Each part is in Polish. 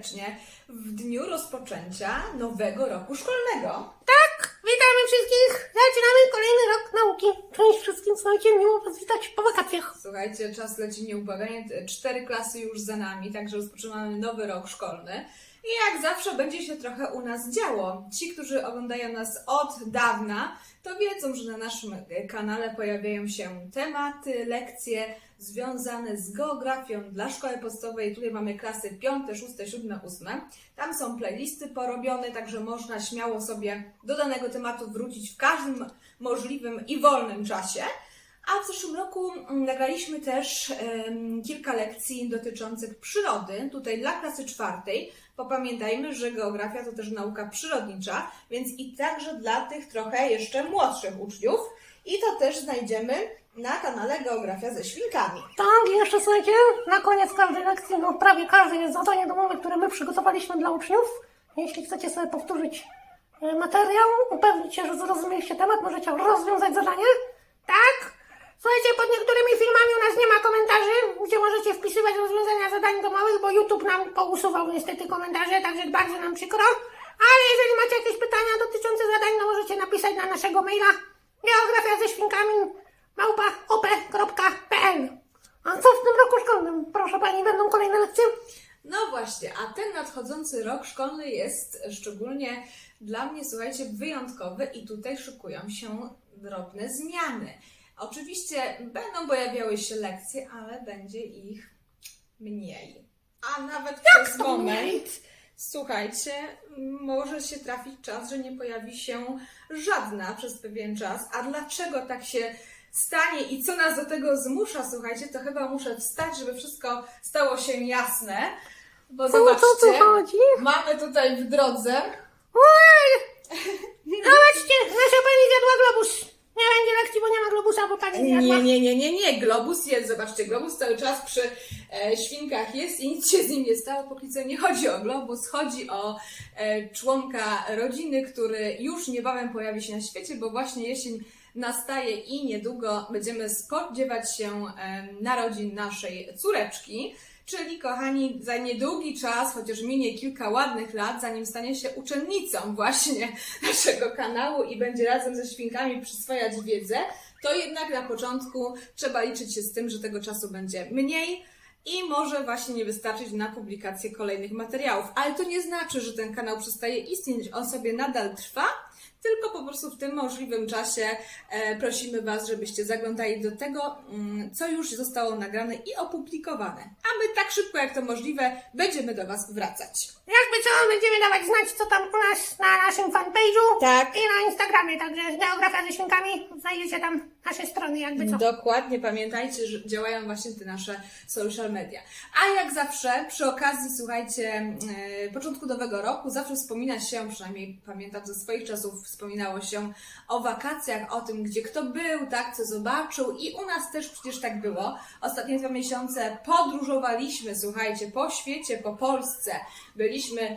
serdecznie w dniu rozpoczęcia nowego roku szkolnego. Tak, witamy wszystkich. Zaczynamy kolejny rok nauki. Cześć wszystkim, słuchajcie, miło was witać po wakacjach. Słuchajcie, czas leci nieubłaganie. Cztery klasy już za nami, także rozpoczynamy nowy rok szkolny. I jak zawsze będzie się trochę u nas działo. Ci, którzy oglądają nas od dawna, to wiedzą, że na naszym kanale pojawiają się tematy, lekcje związane z geografią dla szkoły podstawowej. Tutaj mamy klasy 5, 6, 7, 8. Tam są playlisty porobione, także można śmiało sobie do danego tematu wrócić w każdym możliwym i wolnym czasie. A w zeszłym roku mm, nagraliśmy też em, kilka lekcji dotyczących przyrody, tutaj dla klasy czwartej. Popamiętajmy, że geografia to też nauka przyrodnicza, więc i także dla tych trochę jeszcze młodszych uczniów. I to też znajdziemy na kanale Geografia ze świnkami. Tak, i jeszcze słuchajcie, na koniec każdej lekcji, no prawie każde jest zadanie domowe, które my przygotowaliśmy dla uczniów. Jeśli chcecie sobie powtórzyć e, materiał, upewnić się, że zrozumieliście temat, możecie rozwiązać zadanie. Tak. Słuchajcie, pod niektórymi filmami u nas nie ma komentarzy, gdzie możecie wpisywać rozwiązania zadań domowych, bo YouTube nam pousuwał niestety komentarze, także bardzo nam przykro. Ale jeżeli macie jakieś pytania dotyczące zadań, to możecie napisać na naszego maila geografia ze świnkami małpa op.pl A co w tym roku szkolnym? Proszę Pani, będą kolejne lekcje? No właśnie, a ten nadchodzący rok szkolny jest szczególnie dla mnie, słuchajcie, wyjątkowy i tutaj szykują się drobne zmiany. Oczywiście będą pojawiały się lekcje, ale będzie ich mniej. A nawet przez to moment, mniej? słuchajcie, może się trafić czas, że nie pojawi się żadna przez pewien czas. A dlaczego tak się stanie i co nas do tego zmusza, słuchajcie, to chyba muszę wstać, żeby wszystko stało się jasne. Bo O co tu zobaczcie, chodzi? mamy tutaj w drodze Oj! Zobaczcie, nasza Pani zjadła globus. Nie będzie lekcji, bo nie ma globusa, bo Pani zjadła. Nie, nie, nie, nie, nie. Globus jest, zobaczcie, globus cały czas przy e, świnkach jest i nic się z nim nie stało. Póki co nie chodzi o globus, chodzi o e, członka rodziny, który już niebawem pojawi się na świecie, bo właśnie jesień nastaje i niedługo będziemy spodziewać się narodzin naszej córeczki. Czyli, kochani, za niedługi czas, chociaż minie kilka ładnych lat, zanim stanie się uczennicą właśnie naszego kanału i będzie razem ze świnkami przyswajać wiedzę, to jednak na początku trzeba liczyć się z tym, że tego czasu będzie mniej i może właśnie nie wystarczyć na publikację kolejnych materiałów. Ale to nie znaczy, że ten kanał przestaje istnieć, on sobie nadal trwa, tylko po prostu w tym możliwym czasie e, prosimy Was, żebyście zaglądali do tego, mm, co już zostało nagrane i opublikowane. A my tak szybko jak to możliwe będziemy do Was wracać. Jakby co, będziemy dawać znać, co tam u nas na naszym fanpage'u. Tak. I na Instagramie, także geografia ze świnkami. Znajdziecie tam nasze strony, jakby co. Dokładnie, pamiętajcie, że działają właśnie te nasze social media. A jak zawsze, przy okazji, słuchajcie, e, początku nowego roku zawsze wspomina się, przynajmniej pamiętam ze swoich czasów, wspominało się o wakacjach, o tym, gdzie kto był, tak, co zobaczył i u nas też przecież tak było. Ostatnie dwa miesiące podróżowaliśmy, słuchajcie, po świecie, po Polsce. Byliśmy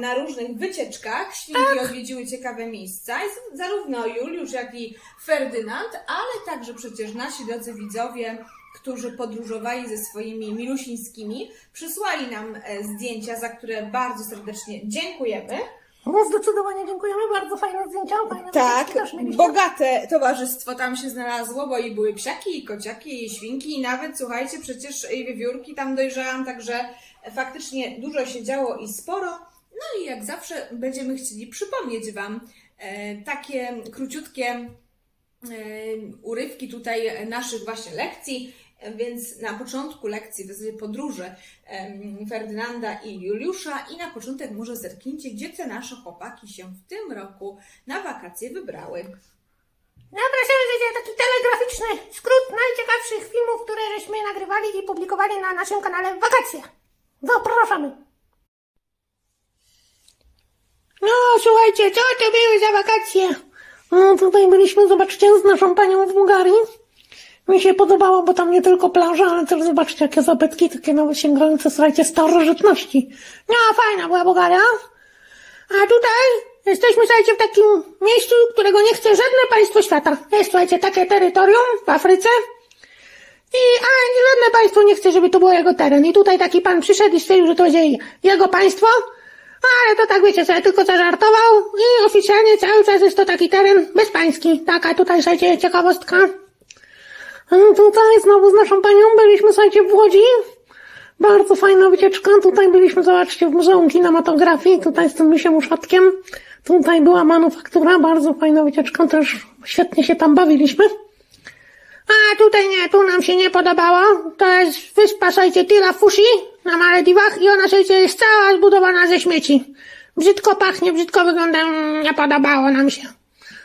na różnych wycieczkach, świnki odwiedziły ciekawe miejsca. I zarówno Juliusz, jak i Ferdynand, ale także przecież nasi drodzy widzowie, którzy podróżowali ze swoimi milusińskimi, przysłali nam e, zdjęcia, za które bardzo serdecznie dziękujemy. No, zdecydowanie dziękujemy, bardzo fajne zdjęcia, fajne Tak, bogate towarzystwo tam się znalazło, bo i były psiaki, i kociaki, i świnki, i nawet, słuchajcie, przecież i wiewiórki tam dojrzałam, także faktycznie dużo się działo i sporo. No i jak zawsze będziemy chcieli przypomnieć Wam e, takie króciutkie e, urywki tutaj naszych właśnie lekcji. Więc na początku lekcji, w zasadzie podróży Ferdynanda i Juliusza i na początek może zerknijcie, gdzie te nasze chłopaki się w tym roku na wakacje wybrały. Zapraszamy do taki telegraficzny skrót najciekawszych filmów, które żeśmy nagrywali i publikowali na naszym kanale wakacje. Zapraszamy. No, słuchajcie, co to były za wakacje? No, tutaj byliśmy, zobaczcie, z naszą panią w Bułgarii. Mi się podobało, bo tam nie tylko plaża, ale też zobaczcie, jakie zabytki, takie nawet sięgające, słuchajcie, starożytności. No, fajna była Bułgaria. A tutaj jesteśmy, słuchajcie, w takim miejscu, którego nie chce żadne państwo świata. Jest, słuchajcie, takie terytorium w Afryce. I, a żadne państwo nie chce, żeby to był jego teren. I tutaj taki pan przyszedł i stwierdził, że to będzie jego państwo. Ale to tak wiecie sobie, tylko zażartował i oficjalnie cały czas jest to taki teren bezpański. Taka tutaj, słuchajcie, ciekawostka. A Tutaj znowu z naszą panią byliśmy, słuchajcie, w Łodzi. Bardzo fajna wycieczka. Tutaj byliśmy, zobaczcie, w Muzeum Kinematografii. Tutaj z tym misiem uszatkiem. Tutaj była manufaktura. Bardzo fajna wycieczka. Też świetnie się tam bawiliśmy. A tutaj nie, tu nam się nie podobało. To jest wyspa, słuchajcie, Tila Fushi na Malediwach i ona, słuchajcie, jest cała zbudowana ze śmieci. Brzydko pachnie, brzydko wygląda, mm, nie podobało nam się.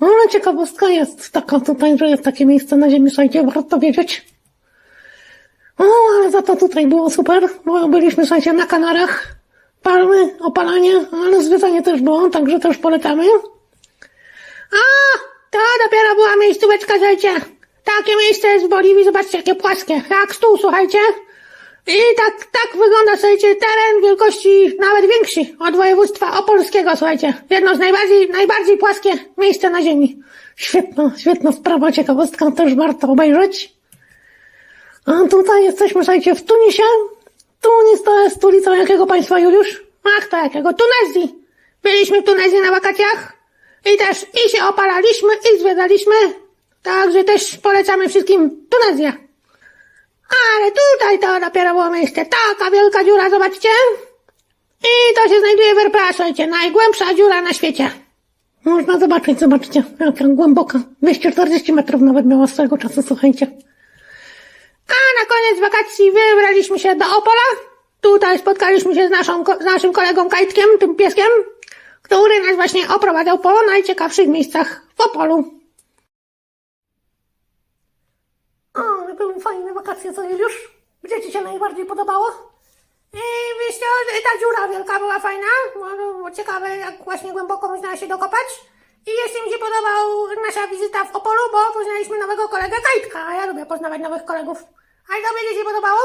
Ale ciekawostka jest taka tutaj, że jest takie miejsce na ziemi, słuchajcie, warto wiedzieć. O, ale za to tutaj było super, bo byliśmy, słuchajcie, na Kanarach. Palmy, opalanie, ale zwiedzanie też było, także też polecamy. A, to dopiero była miejscóweczka, słuchajcie. Takie miejsce jest w Boliwii, zobaczcie, jakie płaskie, jak stół, słuchajcie. I tak, tak wygląda, słuchajcie, teren wielkości nawet większy od województwa opolskiego, słuchajcie. Jedno z najbardziej, najbardziej płaskie miejsce na ziemi. Świetna, świetna sprawa, ciekawostka, też warto obejrzeć. A tutaj jesteśmy, słuchajcie, w Tunisie. Tunis to jest stolicą jakiego państwa, Juliusz? Ach, to jakiego? Tunezji. Byliśmy w Tunezji na wakacjach i też i się opalaliśmy, i zwiedzaliśmy. Także też polecamy wszystkim Tunezję. Ale tutaj to dopiero było miejsce. Taka wielka dziura, zobaczcie. I to się znajduje w. Najgłębsza dziura na świecie. Można zobaczyć, zobaczcie, jaka głęboka. 240 metrów nawet miała swego czasu, słuchajcie. A na koniec wakacji wybraliśmy się do Opola. Tutaj spotkaliśmy się z, naszą, z naszym kolegą Kajtkiem, tym pieskiem, który nas właśnie oprowadzał po najciekawszych miejscach w Opolu. O, ale były fajne wakacje, co Juliusz? Gdzie ci się najbardziej podobało? I wiesz co, ta dziura wielka była fajna, bo było ciekawe jak właśnie głęboko można się dokopać. I jeszcze mi się podobał nasza wizyta w Opolu, bo poznaliśmy nowego kolegę Kajtka, a ja lubię poznawać nowych kolegów. A tobie się podobało?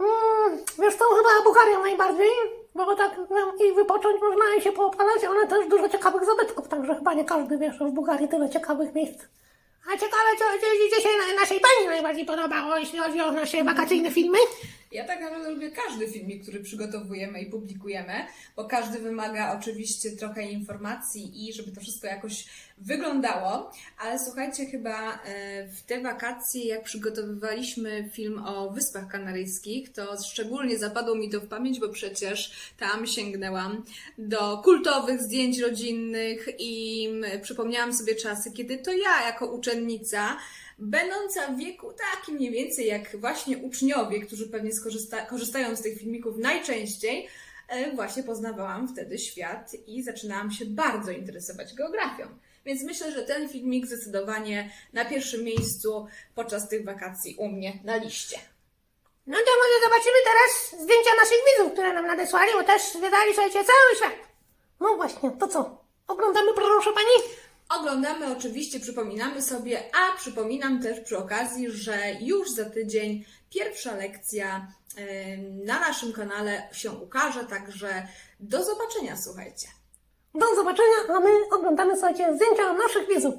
Mm, wiesz co, chyba Bułgaria najbardziej, bo tak no, i wypocząć można i się poopalać, ale też dużo ciekawych zabytków, także chyba nie każdy wie, że w Bułgarii tyle ciekawych miejsc. A ciekawe, co, co, na- naszej pani najbardziej podobało, jeśli chodzi o nasze wakacyjne filmy? Ja tak naprawdę lubię każdy filmik, który przygotowujemy i publikujemy, bo każdy wymaga oczywiście trochę informacji i żeby to wszystko jakoś wyglądało. Ale słuchajcie, chyba e, w te wakacje, jak przygotowywaliśmy film o Wyspach Kanaryjskich, to szczególnie zapadło mi to w pamięć, bo przecież tam sięgnęłam do kultowych zdjęć rodzinnych i mm, przypomniałam sobie czasy, kiedy to ja jako uczennica będąca w wieku takim mniej więcej jak właśnie uczniowie, którzy pewnie skorzysta- korzystają z tych filmików najczęściej, e, właśnie poznawałam wtedy świat i zaczynałam się bardzo interesować geografią. Więc myślę, że ten filmik zdecydowanie na pierwszym miejscu podczas tych wakacji u mnie na liście. No to może zobaczymy teraz zdjęcia naszych widzów, które nam nadesłali, bo też zwiedzali, słuchajcie, cały świat. No właśnie, to co? Oglądamy, proszę pani? Oglądamy oczywiście, przypominamy sobie, a przypominam też przy okazji, że już za tydzień pierwsza lekcja na naszym kanale się ukaże, także do zobaczenia, słuchajcie. Do zobaczenia, a my oglądamy, słuchajcie, zdjęcia naszych widzów.